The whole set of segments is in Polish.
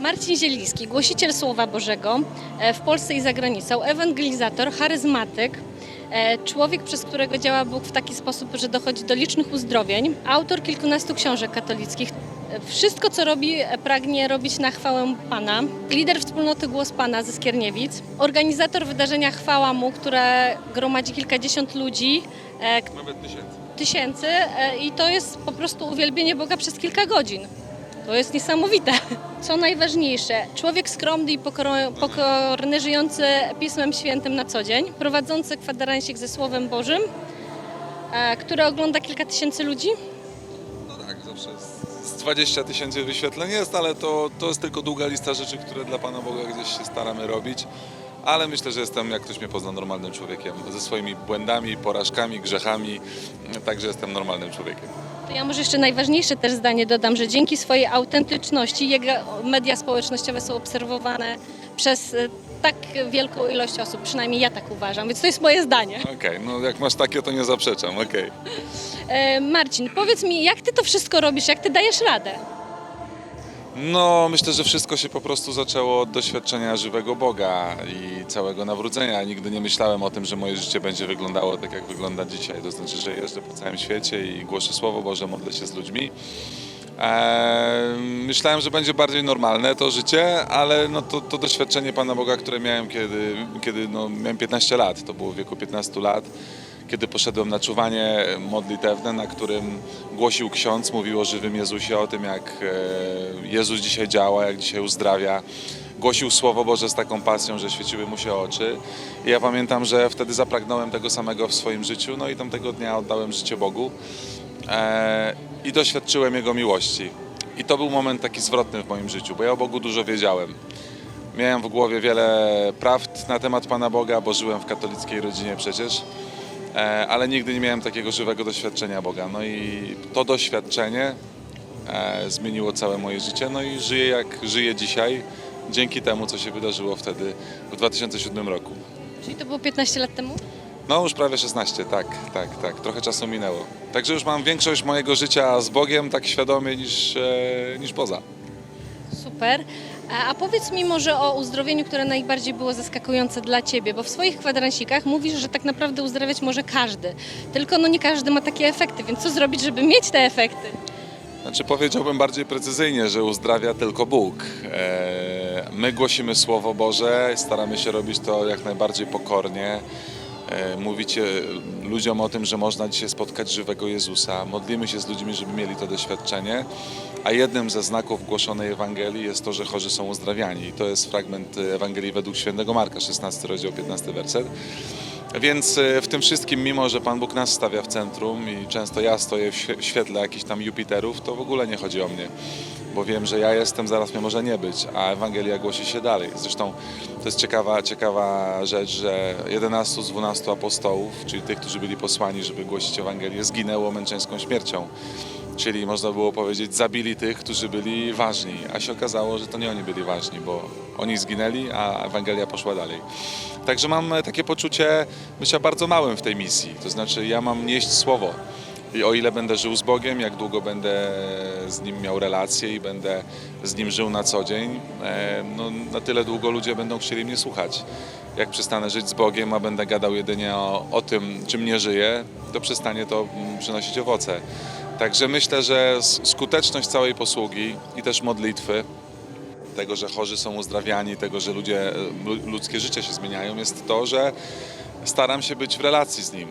Marcin Zieliński, głosiciel Słowa Bożego e, w Polsce i za granicą, ewangelizator, charyzmatyk, e, człowiek, przez którego działa Bóg w taki sposób, że dochodzi do licznych uzdrowień, autor kilkunastu książek katolickich. E, Wszystko, co robi, pragnie robić na chwałę Pana. Lider wspólnoty Głos Pana ze Skierniewic. Organizator wydarzenia Chwała Mu, które gromadzi kilkadziesiąt ludzi, Nawet tysięcy. tysięcy i to jest po prostu uwielbienie Boga przez kilka godzin. To jest niesamowite. Co najważniejsze, człowiek skromny i pokorny, żyjący Pismem Świętym na co dzień, prowadzący kwadransik ze Słowem Bożym, e, który ogląda kilka tysięcy ludzi. No tak, zawsze z 20 tysięcy wyświetleń jest, ale to, to jest tylko długa lista rzeczy, które dla Pana Boga gdzieś się staramy robić. Ale myślę, że jestem, jak ktoś mnie pozna, normalnym człowiekiem. Ze swoimi błędami, porażkami, grzechami. Także jestem normalnym człowiekiem. To ja może jeszcze najważniejsze też zdanie dodam, że dzięki swojej autentyczności jego media społecznościowe są obserwowane przez e, tak wielką ilość osób, przynajmniej ja tak uważam, więc to jest moje zdanie. Okej, no jak masz takie, to nie zaprzeczam, okej. E, Marcin, powiedz mi, jak ty to wszystko robisz, jak ty dajesz radę? No, myślę, że wszystko się po prostu zaczęło od doświadczenia żywego Boga i całego nawrócenia. Nigdy nie myślałem o tym, że moje życie będzie wyglądało tak, jak wygląda dzisiaj. To znaczy, że jeżdżę po całym świecie i głoszę Słowo Boże, modlę się z ludźmi. Eee, myślałem, że będzie bardziej normalne to życie, ale no to, to doświadczenie Pana Boga, które miałem, kiedy, kiedy no, miałem 15 lat, to było w wieku 15 lat, kiedy poszedłem na czuwanie modlitewne, na którym głosił ksiądz, mówił o żywym Jezusie, o tym jak e, Jezus dzisiaj działa, jak dzisiaj uzdrawia. Głosił Słowo Boże z taką pasją, że świeciły mu się oczy. I ja pamiętam, że wtedy zapragnąłem tego samego w swoim życiu, no i tamtego dnia oddałem życie Bogu e, i doświadczyłem Jego miłości. I to był moment taki zwrotny w moim życiu, bo ja o Bogu dużo wiedziałem. Miałem w głowie wiele prawd na temat Pana Boga, bo żyłem w katolickiej rodzinie przecież, ale nigdy nie miałem takiego żywego doświadczenia Boga. No i to doświadczenie e, zmieniło całe moje życie, no i żyję jak żyję dzisiaj, dzięki temu, co się wydarzyło wtedy w 2007 roku. Czyli to było 15 lat temu? No już prawie 16, tak, tak, tak. Trochę czasu minęło. Także już mam większość mojego życia z Bogiem tak świadomie niż, e, niż poza. Super. A, powiedz mi może o uzdrowieniu, które najbardziej było zaskakujące dla Ciebie, bo w swoich kwadransikach mówisz, że tak naprawdę uzdrawiać może każdy. Tylko no nie każdy ma takie efekty, więc co zrobić, żeby mieć te efekty? Znaczy powiedziałbym bardziej precyzyjnie, że uzdrawia tylko Bóg. E, My głosimy Słowo Boże, staramy się robić to jak najbardziej pokornie. E, Mówicie ludziom o tym, że można dzisiaj spotkać żywego Jezusa. Modlimy się z ludźmi, żeby mieli to doświadczenie. A jednym ze znaków głoszonej Ewangelii jest to, że chorzy są uzdrawiani. I to jest fragment Ewangelii według świętego Marka, 16 rozdział, 15 werset. Więc e, w tym wszystkim, mimo że Pan Bóg nas stawia w centrum i często ja stoję w świe- w świetle jakichś tam Jupiterów, to w ogóle nie chodzi o mnie, bo wiem, że ja jestem, zaraz mnie może nie być, a Ewangelia głosi się dalej. Zresztą to jest ciekawa, ciekawa rzecz, że 11 z 12 apostołów, czyli tych, którzy byli posłani, żeby głosić Ewangelię, zginęło męczeńską śmiercią. Czyli można było powiedzieć, zabili tych, którzy byli ważni, a się okazało, że to nie oni byli ważni, bo oni zginęli, a Ewangelia poszła dalej. Także mam takie poczucie bycia bardzo małym w tej misji. To znaczy, ja mam nieść słowo. I o ile będę żył z Bogiem, jak długo będę z Nim miał relacje i będę z Nim żył na co dzień, e, no, na tyle długo ludzie będą chcieli mnie słuchać. Jak przestanę żyć z Bogiem, a będę gadał jedynie o, o tym, czym nie żyję, to przestanie to mm, przynosić owoce. Także myślę, że skuteczność całej posługi i też modlitwy, tego, że chorzy są uzdrawiani, tego, że ludzie, lu- ludzkie życie się zmieniają, jest to, że staram się być w relacji z Nim.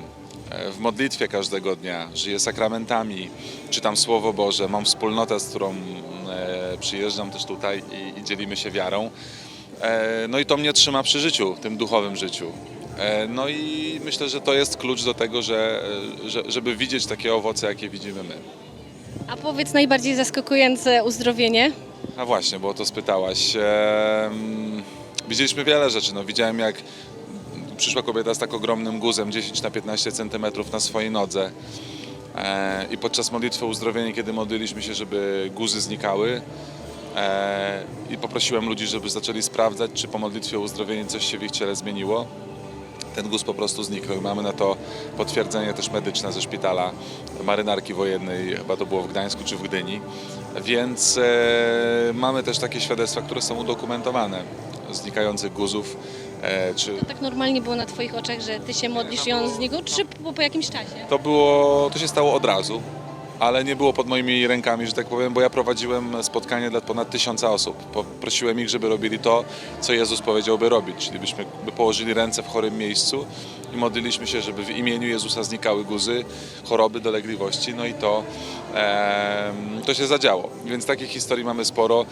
E, W modlitwie każdego dnia, żyję sakramentami, czytam Słowo Boże, mam wspólnotę, z którą e, przyjeżdżam też tutaj i, i dzielimy się wiarą. E, No i to mnie trzyma przy życiu, tym duchowym życiu. No i myślę, że to jest klucz do tego, że, że, żeby widzieć takie owoce, jakie widzimy my. A powiedz najbardziej zaskakujące uzdrowienie. A właśnie, bo o to spytałaś. Widzieliśmy wiele rzeczy. No, widziałem, jak przyszła kobieta z tak ogromnym guzem, 10 na 15 centymetrów na swojej nodze. E, I podczas modlitwy uzdrowienia, kiedy modliliśmy się, żeby guzy znikały, e, i poprosiłem ludzi, żeby zaczęli sprawdzać, czy po modlitwie o uzdrowienie coś się w ich ciele zmieniło. ten guz po prostu zniknął. I Mamy na to potwierdzenie też medyczne ze szpitala marynarki wojennej, chyba to było w Gdańsku czy w Gdyni. Więc e, mamy też takie świadectwa, które są udokumentowane znikających guzów. E, czy To tak normalnie było na Twoich oczach, że Ty się modlisz i on znikł, czy po, po jakimś czasie? To było, to się stało od razu, ale nie było pod moimi rękami, że tak powiem, bo ja prowadziłem spotkanie dla ponad tysiąca osób. Poprosiłem ich, żeby robili to, co Jezus powiedziałby robić, czyli byśmy by położyli ręce w chorym miejscu i modliliśmy się, żeby w imieniu Jezusa znikały guzy, choroby, dolegliwości, no i to, em, to się zadziało. Więc takich historii mamy sporo.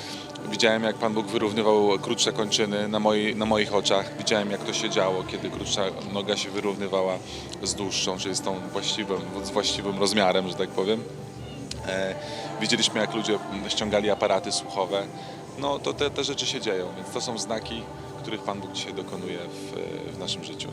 Widziałem, jak Pan Bóg wyrównywał krótsze kończyny na, moi, na moich oczach. Widziałem, jak to się działo, kiedy krótsza noga się wyrównywała z dłuższą, czyli z tą właściwym, z właściwym rozmiarem, że tak powiem. E, widzieliśmy, jak ludzie ściągali aparaty słuchowe. No to te, te rzeczy się dzieją, więc to są znaki, których Pan Bóg dzisiaj dokonuje w, w naszym życiu.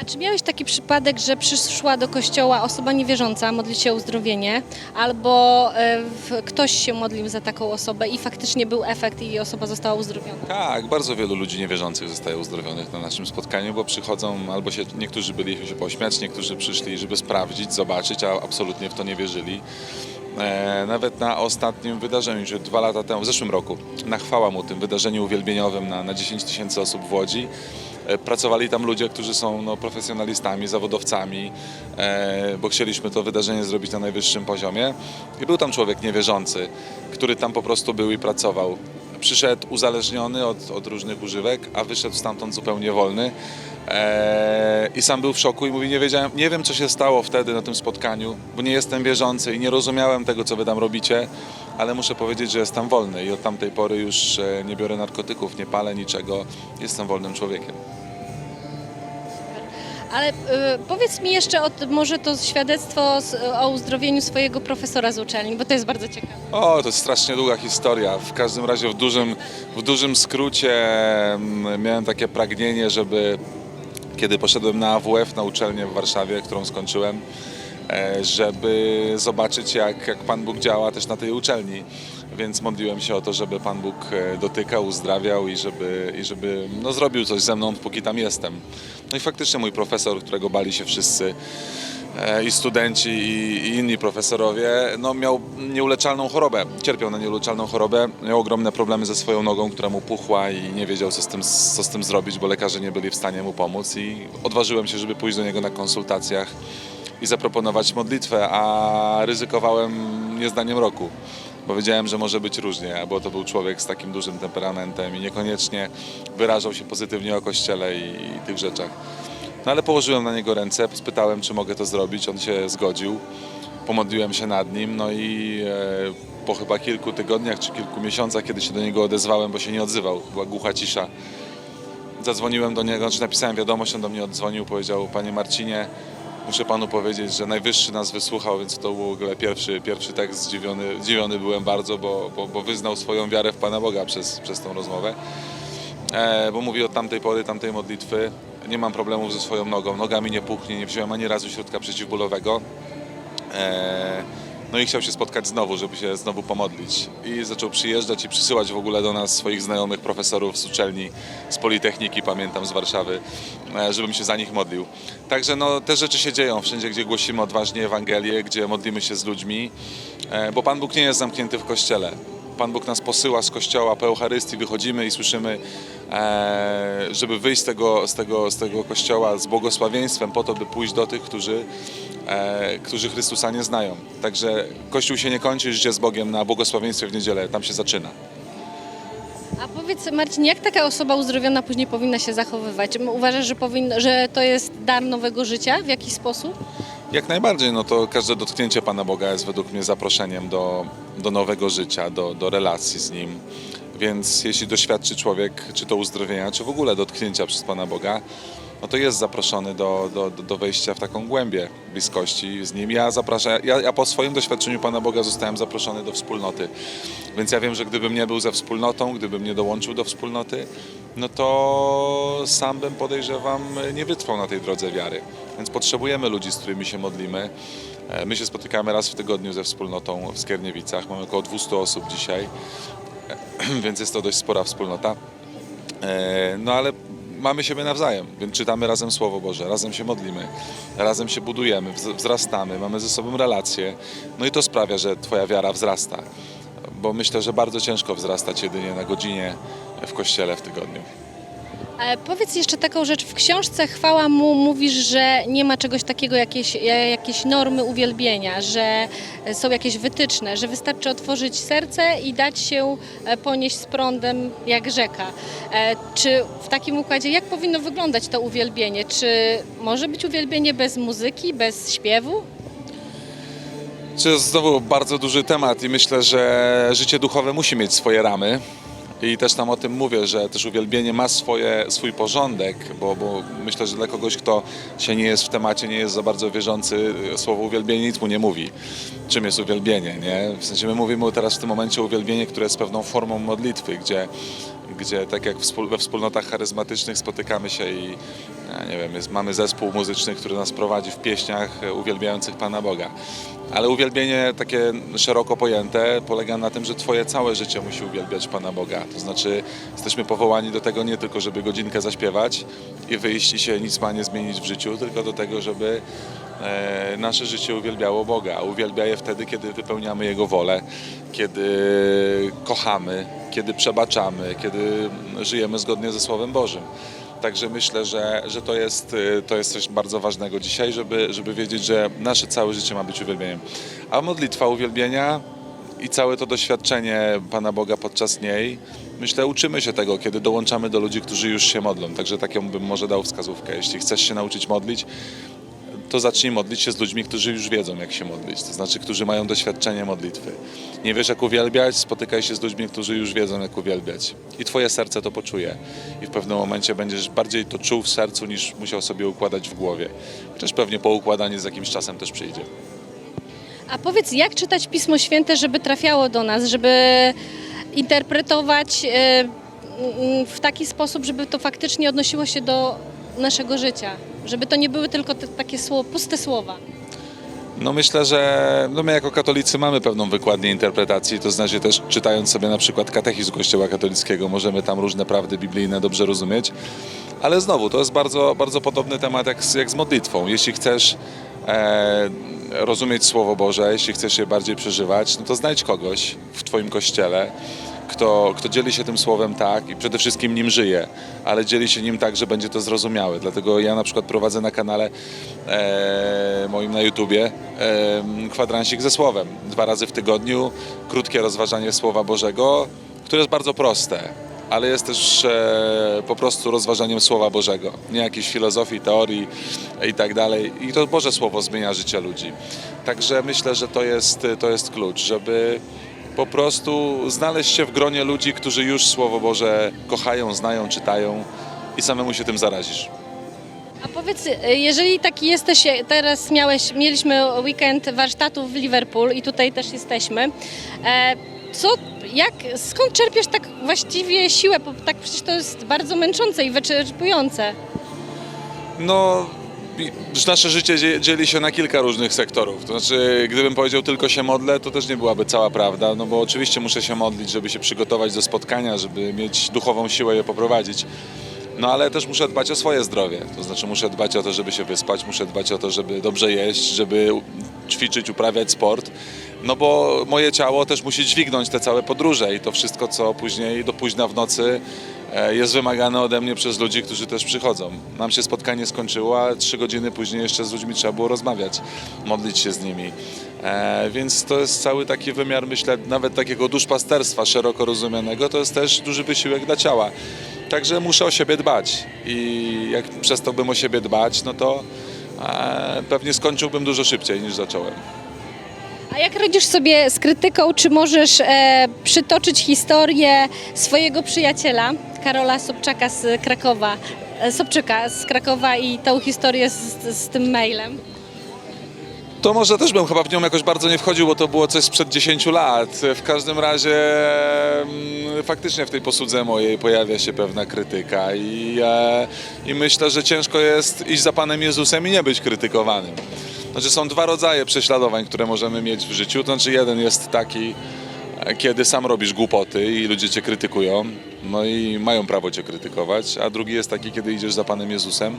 A czy miałeś taki przypadek, że przyszła do kościoła osoba niewierząca, modlić się o uzdrowienie, albo e, ktoś się modlił za taką osobę i faktycznie był efekt i osoba została uzdrowiona? Tak, bardzo wielu ludzi niewierzących zostaje uzdrowionych na naszym spotkaniu, bo przychodzą albo się, niektórzy byli się pośmiać, niektórzy przyszli, żeby sprawdzić, zobaczyć, a absolutnie w to nie wierzyli. E, nawet na ostatnim wydarzeniu, że dwa lata temu, w zeszłym roku, na chwała mu tym wydarzeniu uwielbieniowym na, na 10 tysięcy osób w Łodzi, pracowali tam ludzie, którzy są no, profesjonalistami, zawodowcami, e, bo chcieliśmy to wydarzenie zrobić na najwyższym poziomie. I był tam człowiek niewierzący, który tam po prostu był i pracował przyszedł uzależniony od, od różnych używek, a wyszedł stamtąd zupełnie wolny. Eee, I sam był w szoku i mówi, nie wiedziałem, nie wiem co się stało wtedy na tym spotkaniu, bo nie jestem wierzący i nie rozumiałem tego, co wy tam robicie, ale muszę powiedzieć, że jestem wolny i od tamtej pory już e, nie biorę narkotyków, nie palę niczego, jestem wolnym człowiekiem. Ale e, powiedz mi jeszcze o, może to świadectwo z, o uzdrowieniu swojego profesora z uczelni, bo to jest bardzo ciekawe. O, to jest strasznie długa historia. W każdym razie w dużym, w dużym skrócie mm, miałem takie pragnienie, żeby kiedy poszedłem na AWF, na uczelnię w Warszawie, którą skończyłem, żeby zobaczyć jak, jak Pan Bóg działa też na tej uczelni. Więc modliłem się o to, żeby Pan Bóg e, dotykał, uzdrawiał i żeby, i żeby no, zrobił coś ze mną, póki tam jestem. No i faktycznie mój profesor, którego bali się wszyscy, e, i studenci, i, i inni profesorowie, no miał nieuleczalną chorobę, cierpiał na nieuleczalną chorobę, miał ogromne problemy ze swoją nogą, która mu puchła i nie wiedział, co z tym, co z tym zrobić, bo lekarze nie byli w stanie mu pomóc. I odważyłem się, żeby pójść do niego na konsultacjach i zaproponować modlitwę, a ryzykowałem niezdaniem roku, bo wiedziałem, że może być różnie, bo to był człowiek z takim dużym temperamentem i niekoniecznie wyrażał się pozytywnie o Kościele i, i tych rzeczach. No ale położyłem na niego ręce, spytałem, czy mogę to zrobić. On się zgodził. Pomodliłem się nad nim, no i e, po chyba kilku tygodniach czy kilku miesiącach, kiedy się do niego odezwałem, bo się nie odzywał, była głucha cisza. Zadzwoniłem do niego, czy napisałem wiadomość, on do mnie oddzwonił, powiedział, panie Marcinie, muszę panu powiedzieć, że najwyższy nas wysłuchał, więc to był w ogóle pierwszy, pierwszy tekst, zdziwiony, zdziwiony byłem bardzo, bo, bo, bo wyznał swoją wiarę w Pana Boga przez, przez tą rozmowę e, bo mówi od tamtej pory, tamtej modlitwy, nie mam problemów ze swoją nogą, noga mi nie puchnie, nie wziąłem ani razu środka przeciwbólowego. E, no i chciał się spotkać znowu, żeby się znowu pomodlić. I zaczął przyjeżdżać i przysyłać w ogóle do nas swoich znajomych profesorów z uczelni, z Politechniki, pamiętam, z Warszawy, e, żebym się za nich modlił. Także no, te rzeczy się dzieją wszędzie, gdzie głosimy odważnie Ewangelię, gdzie modlimy się z ludźmi, e, bo Pan Bóg nie jest zamknięty w Kościele. Pan Bóg nas posyła z kościoła po Eucharystii, wychodzimy i słyszymy, e, żeby wyjść z tego, z, tego, z tego kościoła z błogosławieństwem po to, by pójść do tych, którzy, e, którzy Chrystusa nie znają. Także Kościół się nie kończy życie z Bogiem na błogosławieństwie w niedzielę, tam się zaczyna. A powiedz Marcin, jak taka osoba uzdrowiona później powinna się zachowywać? Uważasz, że, że to jest dar nowego życia w jakiś sposób? Jak najbardziej, no to każde dotknięcie Pana Boga jest według mnie zaproszeniem do, do nowego życia, do, do relacji z Nim. Więc jeśli doświadczy człowiek, czy to uzdrowienia, czy w ogóle dotknięcia przez Pana Boga, no to jest zaproszony do, do, do- wejścia w taką głębię bliskości z Nim. Ja, zapraszam, ja, ja po swoim doświadczeniu Pana Boga zostałem zaproszony do wspólnoty. Więc ja wiem, że gdybym nie był ze wspólnotą, gdybym nie dołączył do wspólnoty, no to sam bym podejrzewam nie wytrwał na tej drodze wiary. Więc potrzebujemy ludzi, z którymi się modlimy. E, My się spotykamy raz w tygodniu ze wspólnotą w Skierniewicach. Mamy około 200 osób dzisiaj, więc jest to dość spora wspólnota. E, No ale mamy siebie nawzajem, więc czytamy razem Słowo Boże, razem się modlimy, razem się budujemy, wz- wzrastamy, mamy ze sobą relacje. No i to sprawia, że Twoja wiara wzrasta. Bo myślę, że bardzo ciężko wzrastać jedynie na godzinie w kościele w tygodniu. E, Powiedz jeszcze taką rzecz. W książce Chwała mu mówisz, że nie ma czegoś takiego, jakieś, jakieś normy uwielbienia, że są jakieś wytyczne, że wystarczy otworzyć serce i dać się e, ponieść z prądem jak rzeka. E, Czy w takim układzie, jak powinno wyglądać to uwielbienie? Czy może być uwielbienie bez muzyki, bez śpiewu? To jest znowu bardzo duży temat i myślę, że życie duchowe musi mieć swoje ramy. I też tam o tym mówię, że też uwielbienie ma swoje, swój porządek, bo, bo myślę, że dla kogoś, kto się nie jest w temacie, nie jest za bardzo wierzący, słowo uwielbienie nic mu nie mówi. Czym jest uwielbienie, nie? W sensie my mówimy teraz w tym momencie uwielbienie, które jest pewną formą modlitwy, gdzie, gdzie tak jak we wspólnotach charyzmatycznych spotykamy się i nie wiem, jest, mamy zespół muzyczny, który nas prowadzi w pieśniach e, uwielbiających Pana Boga. Ale uwielbienie takie szeroko pojęte polega na tym, że Twoje całe życie musi uwielbiać Pana Boga. To znaczy jesteśmy powołani do tego nie tylko, żeby godzinkę zaśpiewać i wyjść i się nic ma nie zmienić w życiu, tylko do tego, żeby e, nasze życie uwielbiało Boga. Uwielbia je wtedy, kiedy wypełniamy Jego wolę, kiedy kochamy, kiedy przebaczamy, kiedy żyjemy zgodnie ze Słowem Bożym. Także myślę, że, że to, jest, y, to jest coś bardzo ważnego dzisiaj, żeby, żeby wiedzieć, że nasze całe życie ma być uwielbieniem. A modlitwa uwielbienia i całe to doświadczenie Pana Boga podczas niej, myślę, uczymy się tego, kiedy dołączamy do ludzi, którzy już się modlą. Także taką bym może dał wskazówkę. Jeśli chcesz się nauczyć modlić, to zacznij modlić się z ludźmi, którzy już wiedzą, jak się modlić, to znaczy, którzy mają doświadczenie modlitwy. Nie wiesz, jak uwielbiać, spotykaj się z ludźmi, którzy już wiedzą, jak uwielbiać. I twoje serce to poczuje. I w pewnym momencie będziesz bardziej to czuł w sercu, niż musiał sobie układać w głowie. Chociaż pewnie po układaniu z jakimś czasem też przyjdzie. A powiedz, jak czytać Pismo Święte, żeby trafiało do nas, żeby interpretować e, w taki sposób, żeby to faktycznie odnosiło się do naszego życia, żeby to nie były tylko te, takie słowo, puste słowa. No myślę, że no my jako katolicy mamy pewną wykładnię interpretacji, to znaczy też czytając sobie na przykład katechizm Kościoła katolickiego, możemy tam różne prawdy biblijne dobrze rozumieć, ale znowu to jest bardzo, bardzo podobny temat jak z, jak z modlitwą. Jeśli chcesz e, rozumieć Słowo Boże, jeśli chcesz je bardziej przeżywać, no to znajdź kogoś w Twoim kościele, kto, kto dzieli się tym słowem tak i przede wszystkim nim żyje, ale dzieli się nim tak, że będzie to zrozumiałe. Dlatego ja na przykład prowadzę na kanale e, moim na YouTubie e, kwadransik ze słowem. Dwa razy w tygodniu, krótkie rozważanie Słowa Bożego, które jest bardzo proste. Ale jest też e, po prostu rozważaniem Słowa Bożego, nie jakiejś filozofii, teorii i tak dalej. I to Boże Słowo zmienia życie ludzi. Także myślę, że to jest, to jest klucz, żeby po prostu znaleźć się w gronie ludzi, którzy już Słowo Boże kochają, znają, czytają i samemu się tym zarazisz. A powiedz, e, jeżeli taki jesteś, e, teraz miałeś, mieliśmy weekend warsztatów w Liverpool i tutaj też jesteśmy, e, co, jak, skąd czerpiesz tak właściwie siłę, bo tak przecież to jest bardzo męczące i wyczerpujące. No, nasze życie dzie- dzieli się na kilka różnych sektorów. To znaczy, gdybym powiedział tylko się modlę, to też nie byłaby cała prawda, no bo oczywiście muszę się modlić, żeby się przygotować do spotkania, żeby mieć duchową siłę je poprowadzić. No ale też muszę dbać o swoje zdrowie. To znaczy muszę dbać o to, żeby się wyspać, muszę dbać o to, żeby dobrze jeść, żeby ćwiczyć, uprawiać sport. No bo moje ciało też musi dźwignąć te całe podróże i to wszystko, co później do późna w nocy jest wymagane ode mnie przez ludzi, którzy też przychodzą. Nam się spotkanie skończyło, a trzy godziny później jeszcze z ludźmi trzeba było rozmawiać, modlić się z nimi. E, więc to jest cały taki wymiar, myślę, nawet takiego duszpasterstwa szeroko rozumianego, to jest też duży wysiłek dla ciała. Także muszę o siebie dbać i jak przestałbym o siebie dbać, no to e, pewnie skończyłbym dużo szybciej niż zacząłem. A jak radzisz sobie z krytyką, czy możesz e, przytoczyć historię swojego przyjaciela, Karola Sobczaka z Krakowa, e, Sobczyka z Krakowa i tą historię z, z tym mailem? To może też bym chyba w nią jakoś bardzo nie wchodził, bo to było coś sprzed 10 lat. W każdym razie mm, faktycznie w tej posłudze mojej pojawia się pewna krytyka i, e, i myślę, że ciężko jest iść za Panem Jezusem i nie być krytykowanym. Znaczy są dwa rodzaje prześladowań, które możemy mieć w życiu. Znaczy jeden jest taki, kiedy sam robisz głupoty i ludzie cię krytykują, no i mają prawo cię krytykować, a drugi jest taki, kiedy idziesz za Panem Jezusem,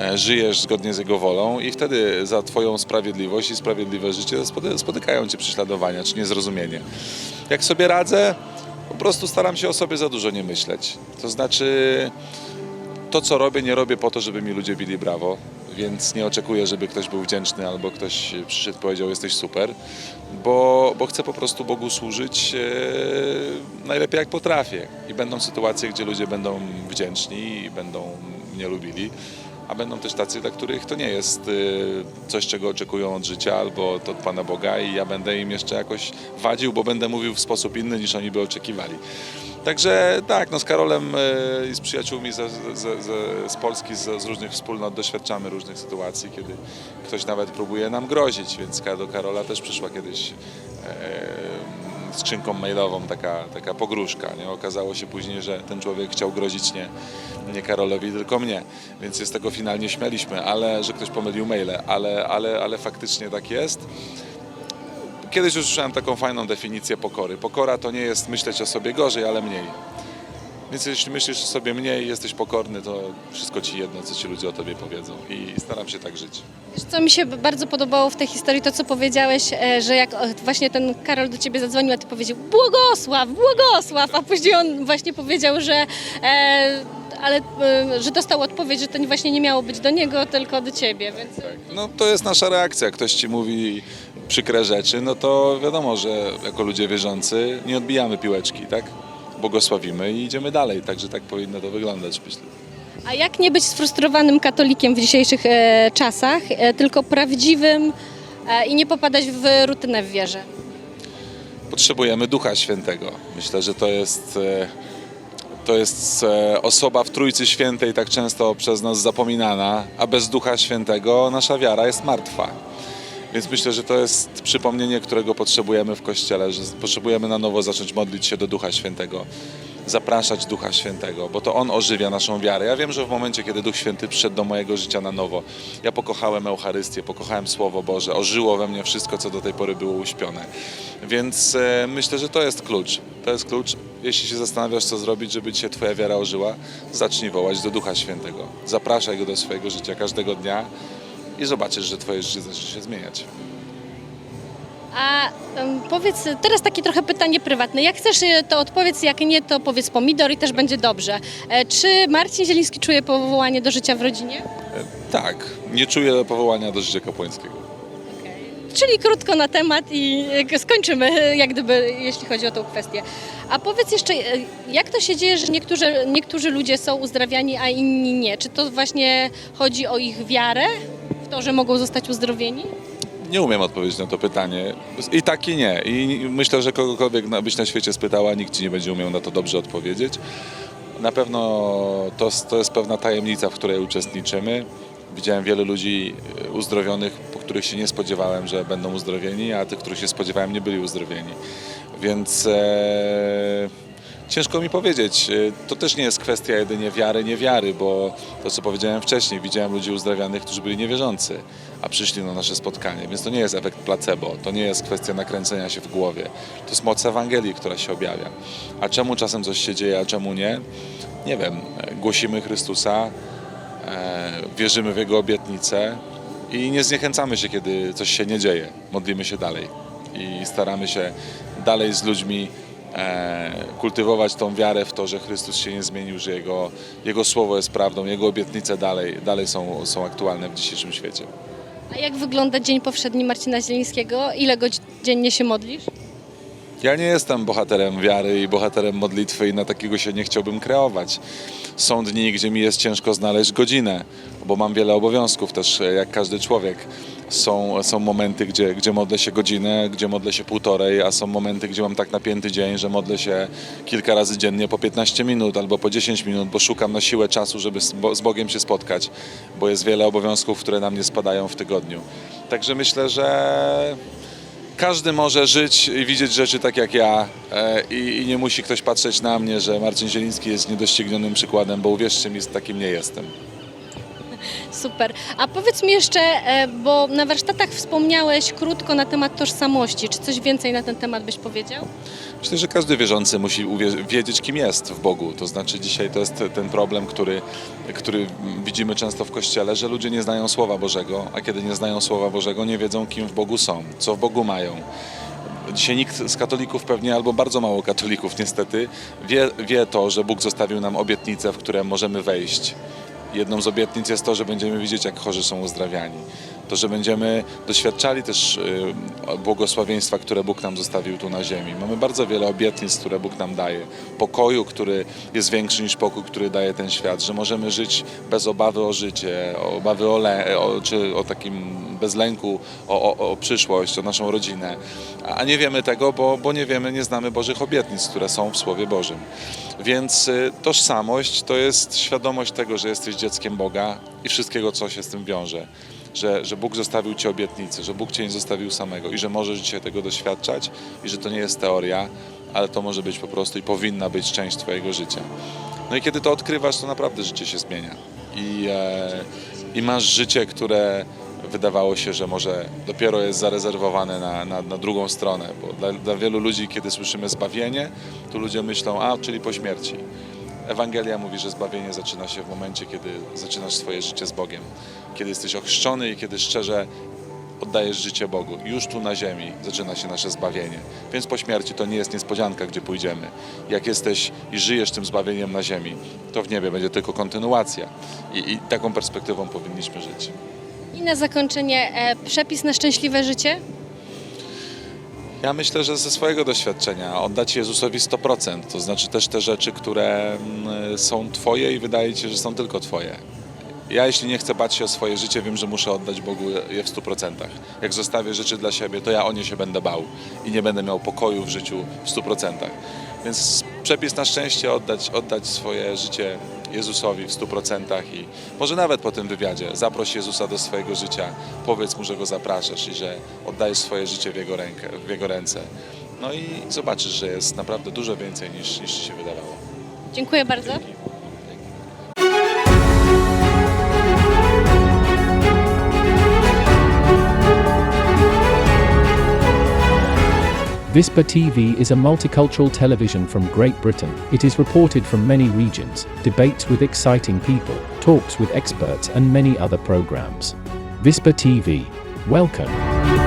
e, żyjesz zgodnie z Jego wolą i wtedy za Twoją sprawiedliwość i sprawiedliwe życie spotykają Cię prześladowania czy niezrozumienie. Jak sobie radzę, po prostu staram się o sobie za dużo nie myśleć. To znaczy, to co robię, nie robię po to, żeby mi ludzie bili brawo, więc nie oczekuję, żeby ktoś był wdzięczny albo ktoś przyszedł i powiedział jesteś super, bo, bo chcę po prostu Bogu służyć e, najlepiej jak potrafię. I będą sytuacje, gdzie ludzie będą wdzięczni i będą mnie lubili, a będą też tacy, dla których to nie jest e, coś, czego oczekują od życia albo od Pana Boga i ja będę im jeszcze jakoś wadził, bo będę mówił w sposób inny niż oni by oczekiwali. Także tak, no z Karolem e, i z przyjaciółmi ze, ze, ze, z Polski, z, z różnych wspólnot doświadczamy różnych sytuacji, kiedy ktoś nawet próbuje nam grozić, więc do Karola też przyszła kiedyś e, skrzynką mailową taka, taka pogróżka. Nie? Okazało się później, że ten człowiek chciał grozić nie, nie Karolowi, tylko mnie, więc z tego finalnie śmialiśmy, ale że ktoś pomylił maile, ale, ale, ale faktycznie tak jest. Kiedyś już słyszałem taką fajną definicję pokory. Pokora to nie jest myśleć o sobie gorzej, ale mniej. Więc jeśli myślisz o sobie mniej jesteś pokorny, to wszystko ci jedno, co ci ludzie o tobie powiedzą. I staram się tak żyć. Wiesz, co mi się bardzo podobało w tej historii, to co powiedziałeś, e, że jak e, właśnie ten Karol do ciebie zadzwonił, a ty powiedział błogosław, błogosław, a później on właśnie powiedział, że, e, ale, e, że dostał odpowiedź, że to właśnie nie miało być do niego, tylko do ciebie, więc... No to jest nasza reakcja. Ktoś ci mówi przykre rzeczy, no to wiadomo, że jako ludzie wierzący nie odbijamy piłeczki, tak? Błogosławimy i idziemy dalej. Także tak powinno to wyglądać, myślę. A jak nie być sfrustrowanym katolikiem w dzisiejszych e, czasach, e, tylko prawdziwym e, i nie popadać w rutynę w wierze? potrzebujemy Ducha Świętego. Myślę, że to jest, e, to jest e, osoba w Trójcy Świętej tak często przez nas zapominana, a bez Ducha Świętego nasza wiara jest martwa. Więc myślę, że to jest przypomnienie, którego potrzebujemy w Kościele, że potrzebujemy na nowo zacząć modlić się do Ducha Świętego, zapraszać Ducha Świętego, bo to On ożywia naszą wiarę. Ja wiem, że w momencie, kiedy Duch Święty przyszedł do mojego życia na nowo, ja pokochałem Eucharystię, pokochałem Słowo Boże, ożyło we mnie wszystko, co do tej pory było uśpione. Więc e, myślę, że to jest klucz. To jest klucz. Jeśli się zastanawiasz, co zrobić, żeby się Twoja wiara ożyła, zacznij wołać do Ducha Świętego. Zapraszaj Go do swojego życia każdego dnia i zobaczysz, że Twoje życie zacznie się zmieniać. A em, powiedz, teraz takie trochę pytanie prywatne. Jak chcesz, e, to odpowiedz, jak nie, to powiedz pomidor i też będzie dobrze. E, Czy Marcin Zieliński czuje powołanie do życia w rodzinie? E, Tak, nie czuję powołania do życia kapłańskiego. Czyli krótko na temat i e, skończymy, jak gdyby, jeśli chodzi o tą kwestię. A powiedz jeszcze, e, jak to się dzieje, że niektórzy, niektórzy ludzie są uzdrawiani, a inni nie? Czy to właśnie chodzi o ich wiarę że mogą zostać uzdrowieni? Nie umiem odpowiedzieć na to pytanie. I tak i nie. I myślę, że kogokolwiek byś na świecie spytała, nikt ci nie będzie umiał na to dobrze odpowiedzieć. Na pewno to, to jest pewna tajemnica, w której uczestniczymy. Widziałem wielu ludzi e, uzdrowionych, po których się nie spodziewałem, że będą uzdrowieni, a tych, których się spodziewałem, nie byli uzdrowieni. Więc e, ciężko mi powiedzieć. E, To też nie jest kwestia jedynie wiary, niewiary, bo to, co powiedziałem wcześniej, widziałem ludzi uzdrawianych, którzy byli niewierzący, a przyszli na nasze spotkanie. Więc to nie jest efekt placebo, to nie jest kwestia nakręcenia się w głowie. To jest moc Ewangelii, która się objawia. A czemu czasem coś się dzieje, a czemu nie? Nie wiem. E, Głosimy Chrystusa, e, wierzymy w Jego obietnice i nie zniechęcamy się, kiedy coś się nie dzieje. Modlimy się dalej i staramy się dalej z ludźmi kultywować tą wiarę w to, że Chrystus się nie zmienił, że Jego, Jego Słowo jest prawdą, Jego obietnice dalej, dalej są, są aktualne w dzisiejszym świecie. A jak wygląda dzień powszedni Marcina Zielińskiego? Ile godzin dziennie się modlisz? Ja nie jestem bohaterem wiary i bohaterem modlitwy i na takiego się nie chciałbym kreować. Są dni, gdzie mi jest ciężko znaleźć godzinę, bo mam wiele obowiązków też, e, jak każdy człowiek. Są, są momenty, gdzie, gdzie modlę się godzinę, gdzie modlę się półtorej, a są momenty, gdzie mam tak napięty dzień, że modlę się kilka razy dziennie po 15 minut albo po 10 minut, bo szukam na siłę czasu, żeby z Bo- z Bogiem się spotkać, bo jest wiele obowiązków, które na mnie spadają w tygodniu. Także myślę, że każdy może żyć i widzieć rzeczy tak jak ja e, i, nie musi ktoś patrzeć na mnie, że Marcin Zieliński jest niedoścignionym przykładem, bo uwierzcie mi, takim nie jestem. Super. A powiedz mi jeszcze, e, bo na warsztatach wspomniałeś krótko na temat tożsamości. Czy coś więcej na ten temat byś powiedział? Myślę, że każdy wierzący musi wiedzieć, kim jest w Bogu. To znaczy, dzisiaj to jest ten problem, który, który widzimy często w kościele, że ludzie nie znają Słowa Bożego, a kiedy nie znają Słowa Bożego, nie wiedzą, kim w Bogu są, co w Bogu mają. Dzisiaj nikt z katolików pewnie, albo bardzo mało katolików niestety, wie, wie to, że Bóg zostawił nam obietnice, w które możemy wejść. Jedną z obietnic jest to, że będziemy widzieć, jak chorzy są uzdrawiani. To, że będziemy doświadczali też y, błogosławieństwa, które Bóg nam zostawił tu na ziemi. Mamy bardzo wiele obietnic, które Bóg nam daje. Pokoju, który jest większy niż pokój, który daje ten świat. Że możemy żyć bez obawy o życie, obawy o, le, o czy o takim bez lęku o, o, o przyszłość, o naszą rodzinę. A nie wiemy tego, bo, bo nie wiemy, nie znamy Bożych obietnic, które są w Słowie Bożym. Więc y, tożsamość to jest świadomość tego, że jesteś dzieckiem Boga i wszystkiego, co się z tym wiąże. Że, że Bóg zostawił Ci obietnicę, że Bóg Cię nie zostawił samego i że możesz dzisiaj tego doświadczać i że to nie jest teoria, ale to może być po prostu i powinna być część Twojego życia. No i kiedy to odkrywasz, to naprawdę życie się zmienia. I, e, i masz życie, które wydawało się, że może dopiero jest zarezerwowane na, na, na drugą stronę, bo dla, dla wielu ludzi, kiedy słyszymy zbawienie, to ludzie myślą, a, czyli po śmierci. Ewangelia mówi, że zbawienie zaczyna się w momencie, kiedy zaczynasz swoje życie z Bogiem, kiedy jesteś ochrzczony i kiedy szczerze oddajesz życie Bogu. Już tu na ziemi zaczyna się nasze zbawienie. Więc po śmierci to nie jest niespodzianka, gdzie pójdziemy. Jak jesteś i żyjesz tym zbawieniem na ziemi, to w niebie będzie tylko kontynuacja. I, i taką perspektywą powinniśmy żyć. I na zakończenie e, przepis na szczęśliwe życie? Ja myślę, że ze swojego doświadczenia oddać Jezusowi 100%, to znaczy też te rzeczy, które mm, są Twoje i wydaje Ci się, że są tylko Twoje. Ja jeśli nie chcę bać się o swoje życie, wiem, że muszę oddać Bogu je w 100%. Jak zostawię rzeczy dla siebie, to ja o nie się będę bał i nie będę miał pokoju w życiu w 100%. Więc przepis na szczęście oddać, oddać swoje życie Jezusowi w 100% i może nawet po tym wywiadzie zaproś Jezusa do swojego życia, powiedz Mu, że Go zapraszasz i że oddajesz swoje życie w Jego, rękę, w Jego ręce. No i zobaczysz, że jest naprawdę dużo więcej niż, niż Ci się wydawało. Dziękuję bardzo. Vispa TV is a multicultural television from Great Britain. It is reported from many regions, debates with exciting people, talks with experts, and many other programs. Vispa TV. Welcome.